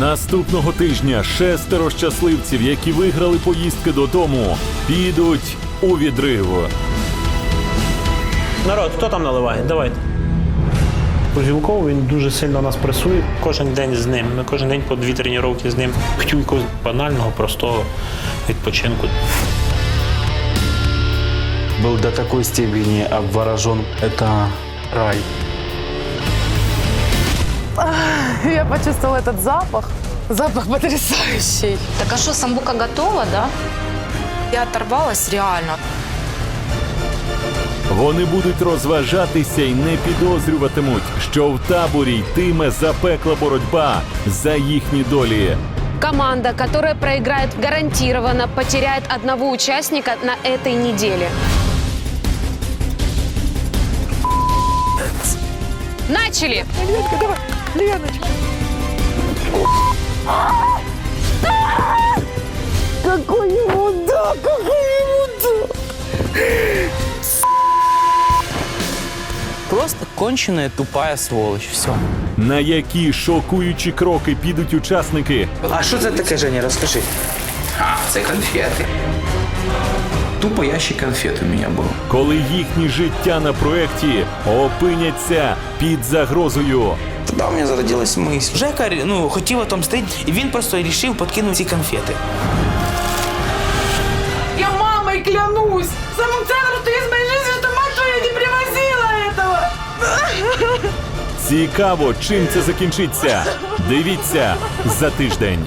Наступного тижня шестеро щасливців, які виграли поїздки додому, підуть у відрив. Народ, хто там наливає? Давайте. Козілков він дуже сильно нас пресує. Кожен день з ним. Ми кожен день по дві тренування з ним. Хотів якогось банального, простого відпочинку. был до такой степени обворожен. Это рай. Я почувствовала этот запах. Запах потрясающий. Так а что, самбука готова, да? Я оторвалась реально. Вони будуть розважатися і не підозрюватимуть, що в таборі йтиме запекла боротьба за їхні долі. Команда, которая проиграет, гарантированно потеряет одного участника на этой неделе. Начали! Просто конченая тупая сволочь. Все. На які шокуючі кроки підуть учасники, А що це таке, Женя, розкажи. А, це конфети. Тупо ящик конфет у мене був. коли їхні життя на проекті опиняться під загрозою. Тоді у мене зародилась мисль. Жека ну, хотів отомстити, і він просто вирішив подкинути ці конфети. Я мамой клянусь! Самым ценным, что есть в моей жизни, что мать твою не привозила этого! Цікаво, чим це закінчиться. Дивіться за тиждень.